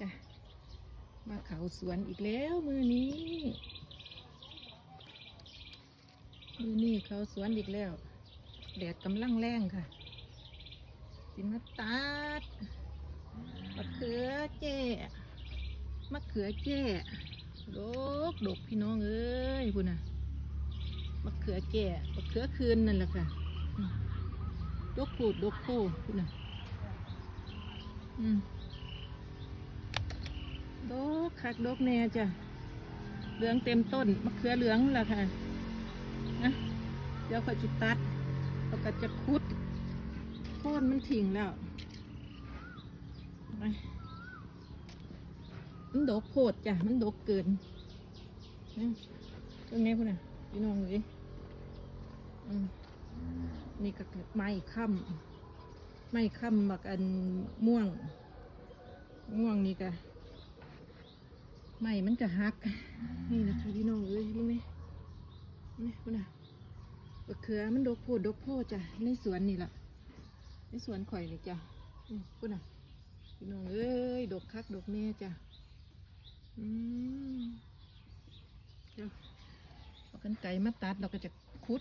จ้ะมาเขาสวนอีกแล้วมือนี้ มือนี้เขาสวนอีกแล้ว แดดกำลังแรงค่ะสิมาตัดมะเขือเจ้มะเขือเจ้ดกดกพี่น้องเอ้ยพุ่นน่ะมะเขือแก่มะเขือคืนนั่นแหละค่ะดกปูดดกโพพุ่นน่ะ อืม ดกคักดกแน่จ้ะเหลืองเต็มต้นมะเขือเหลืองแหละค่ะนะเดี๋ยวเขาจะตัดเขาก็จะคุดโค่นมันทิ้งแล้วมันดกโพดจ้ะมันดกเกินนะตรงนี้พุ่นน่ะพี่น้องเลยอืมนี่ก็ไม้ค่ำไม้ค่ำบักอันม่วง ม่วงนี่ก็ ไม้มันก็หัก นี่นะคะพี่น้องเอ้ยมึงนี่นี่พุ่นน่ะบักเขือมันดกโพดดกโพดจ้ะในสวนนี่แหละในสวนข่อยนี่จ้ะอืมพุ่นน่ะพี่น้องเอ้ยดกคักดกแน่จ้ะอืมเดี๋ยวเอากันไก่มาตัดเราก็จะคุด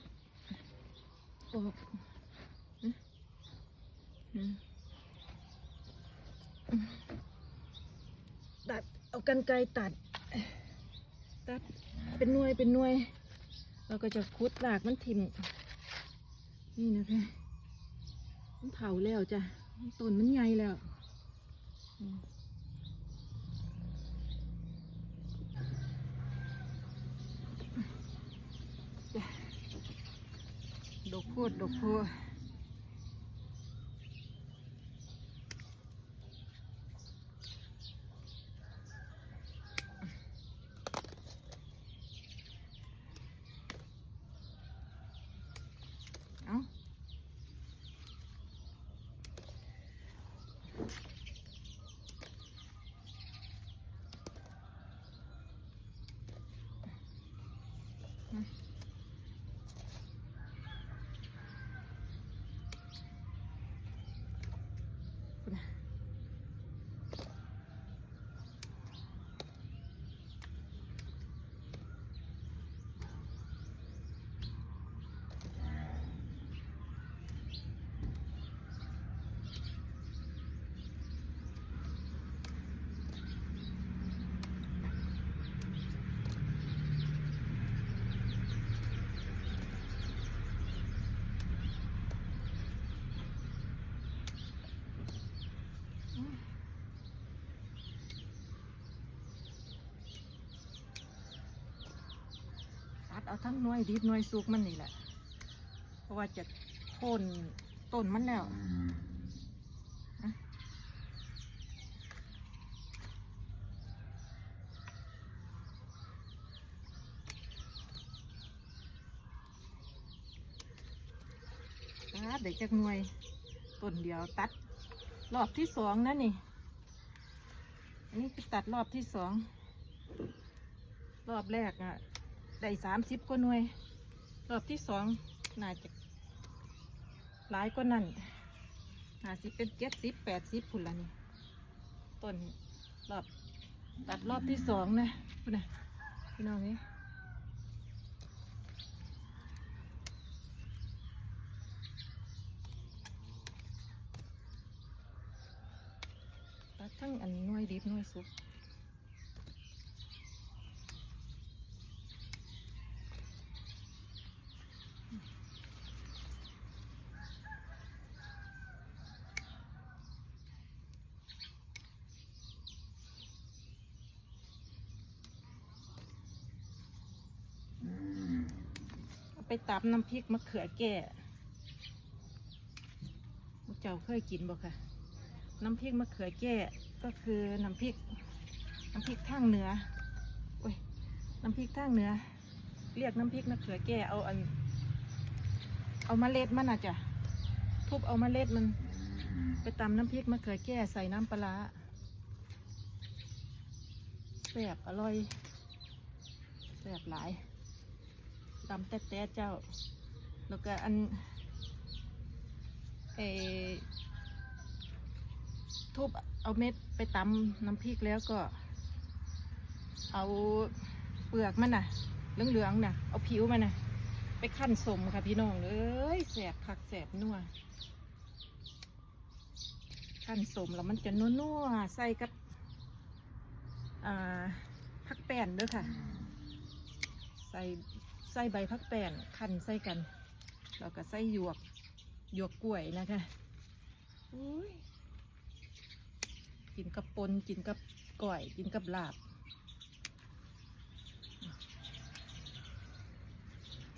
ออกนะอืมอืมตัด เอา กันไก่ตัด ตัดเป็นหน่วยเป็นหน่วย เราก็จะคุดหลากมันทิ่มนี่นะคะมันเผาแล้วจ้ะต้นมันใหญ่แล้วดอกโพดดอกโพดอาตัดเอา ทั้งหน่วยดิบหน่วยสุกมันนี่แหละ เพราะว่าจะโค่นต้นมันแล้วตัดเด็กจากหน่วยต้นเดียวตัด รอบที่สองนะนี่ อันนี้คือตัดรอบที่สอง รอบแรกอะ ได้สามสิบกว่าหน่วย รอบที่สองน่าจะหลายกว่านั้นน่าสิเป็นเจ็ดสิบแปดสิบพุ่นละนี่ต้นรอบตัดรอบที่สองนะพุ่นนะพี่น้องนี่ตัดทั้งอันหน่วยดิบหน่วยสุก ตำน้ำพริกมะเขือแก่พวกเจ้าเคยกินบ่ค่ะ น้ำพริกมะเขือแก่ก็คือน้ำพริก น้ำพริกทางเหนือโอ้ย น้ำพริกทางเหนือ เรียกน้ำพริกมะเขือแก่เอาอัน เอาเมล็ดมันอะจ้ะ ทุบเอาเมล็ดมัน ไปตำน้ำพริกมะเขือแก่ใส่น้ำปลาร้าแซ่บอร่อยแซ่บหลาย ตำแต่แต่เจ้า แล้วก็อันเอทุบเอาเม็ดไปตำน้ำพริกแล้วก็ เอาเปลือกมันน่ะ เหลืองๆน่ะ เอาผิวมันน่ะ ไปขั้นสมค่ะพี่น้องเอ้ยแสบคักแสบนัวขั้นสมแล้วมันจะนัวๆใส่กับผักแป้นด้วยค่ะ ใส่ ใส่ใบผักแป้นขั้นใส่กัน แล้วก็ใส่หยวกหยวกกล้วยนะคะอุ้ยกินกับปนกินกับก้อยกินกับลาบ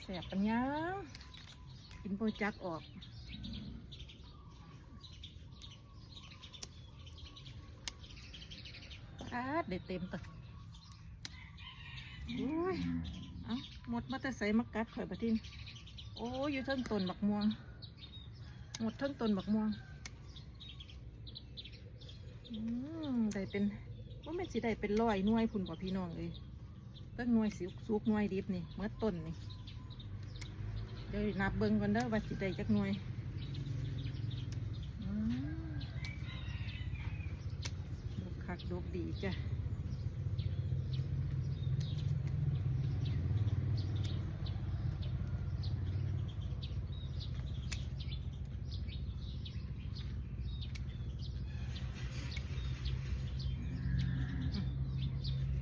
แสบปัญญางกินโปรจักออกอาดได้เต็มตักอุ้ย เอ้าหมดมาแต่ใส่มักกัดข่อยบัดทินโอ้ยอยู่ทั้งต้นบักม่วง หมดทั้งต้นบักม่วงอืมได้เป็นว่าแม่นสิได้เป็นร้อยหน่วยพุ่นกว่าพี่น้องเลยตั้งหน่วยสิสุกหน่วยดิบนี่เมื่อต้นนี่เดี๋ยวนับเบิ่งก่อนเด้อว่าสิได้จักหน่วยดกคักดกดีจ้ะ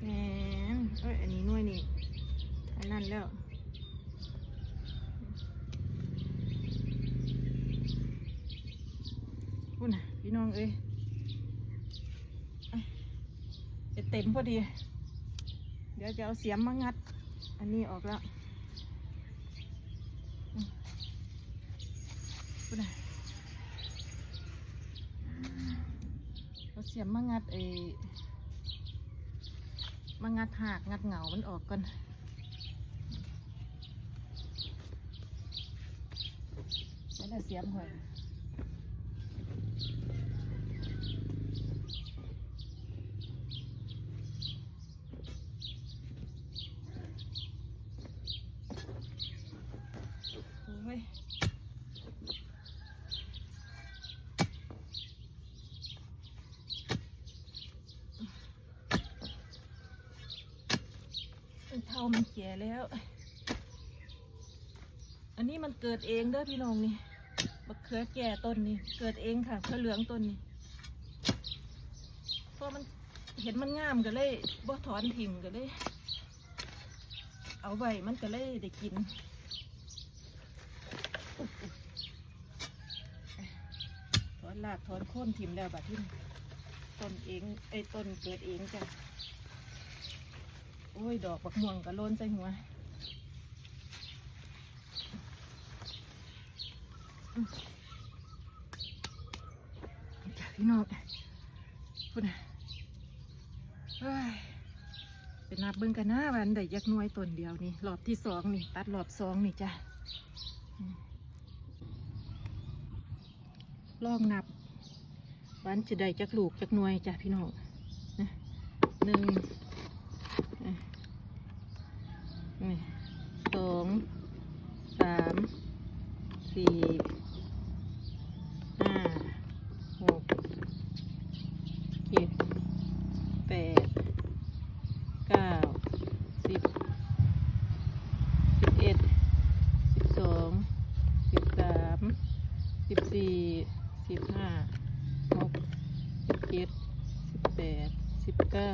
แหมเอ้ย อันนี้หน่วยนี่ อันนั้นแล้ว พูดนะพี่น้องเอ้ยจะเต็มพอดี เดี๋ยวจะเอาเสียมมางัด อันนี้ออกแล้วพูดนเอาเสียมมางัดไอ้มางัดหากงัดเหงา มันออกก่อนแล้วน่ะเสียมหอย โอ้ยเท่ามันแก่แล้ว อันนี้มันเกิดเองเด้อพี่น้องนี่บักเขือแก่ต้นนี่ เกิดเองค่ะเขือเหลืองต้นนี่เพราะมันเห็นมันงามก็เลยบ่ถอนถิ่มก็เลย เอาไว้มันก็เลยได้กิน ถ อนรากถอนโค่นถิ่มแล้วบัดที่นี่ต้นเองไอ้ต้นเกิดเองจ้ะโอ้ย ดอกบักม่วงก็โลนใส่หัวจ้ะพี่น้องพูดนะเฮ้ยเป็นนับเบิ่งกันหนะวันได้ยักน่วยต้นเดียวนี่รอบที่สองนี่ ตัดรอบสองนี่จ้ะอืม ลองนับวันจะได้จักลูกจักหน่วยจ้ะพี่น้องนะหนึ่งอะนี่สองสามสี่ห้าหกเจ็ดแปดเก้าสิบสิบเอ็ดสิบสองสิบสามสิบสี่สิบห้าหกสิบเจ็ดสิบแปดสิบเก้า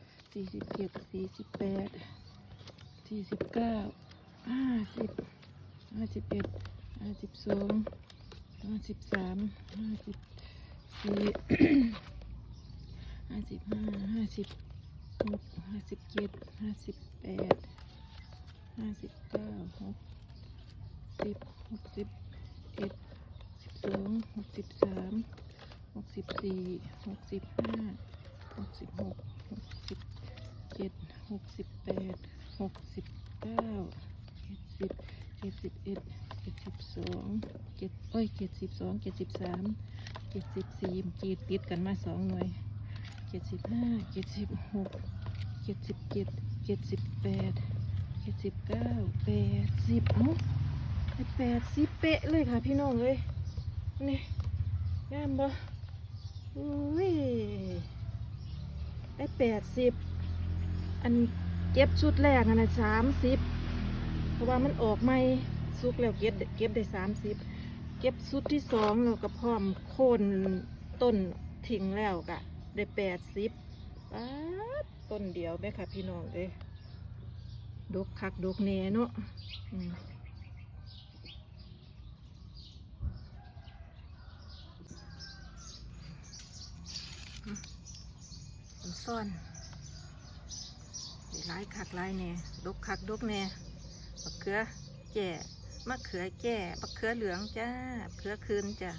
สี่สิบเจ็ดสี่สิบแปดสี่สิบเก้าห้าสิบห้าสิบเอ็ดห้าสิบสองห้าสิบสามห้าสิบสี่ห้าสิบห้าห้าสิบหกห้าสิบเจ็ดห้าสิบแปดห้าสิบเก้าหกสิบหกสิบเอ็ดสิบสองหกสิบสามหกสิบสี่หกสิบห้าหกสิบหก จ็ดหกสิบแปดหกสิบเก้าเจ็ดสิบเจ็ดสิบเอ็ดเจ็ดสิบสองเจ็ดเอ้ยเจ็ดสิบสองเจ็ดสิบสามเจ็ดสิบสี่จีดติดกันมาสองหน่วยเจ็ดสิบห้าเจ็ดสิบหกเจ็ดสิบเจ็ดเจ็ดสิบแปดเจ็ดสิบเก้าแปดสิบเอ้าได้แปดสิบเป๊ะเลยค่ะพี่น้องเลยนี่งามบ่อุ้ยได้แปดสิบ อันเก็บชุดแรกอันนะสามสิบเพราะว่ามันออกไม่สุกแล้วเก็บเก็บได้สามสิบเก็บชุดที่สองแล้วก็พร้อมโคนต้นทิ้งแล้วกะได้แปดสิบป๊าดต้นเดียวไหมค่ะพี่น้องเด้ดกคักดกแหน่เนาะอืมซ่อน หลายคักหลายแน่ดกคักดกแน่มะเขือแก่มะเขือแก่มะเขือเหลืองจ้ามะเขือคืนจ้า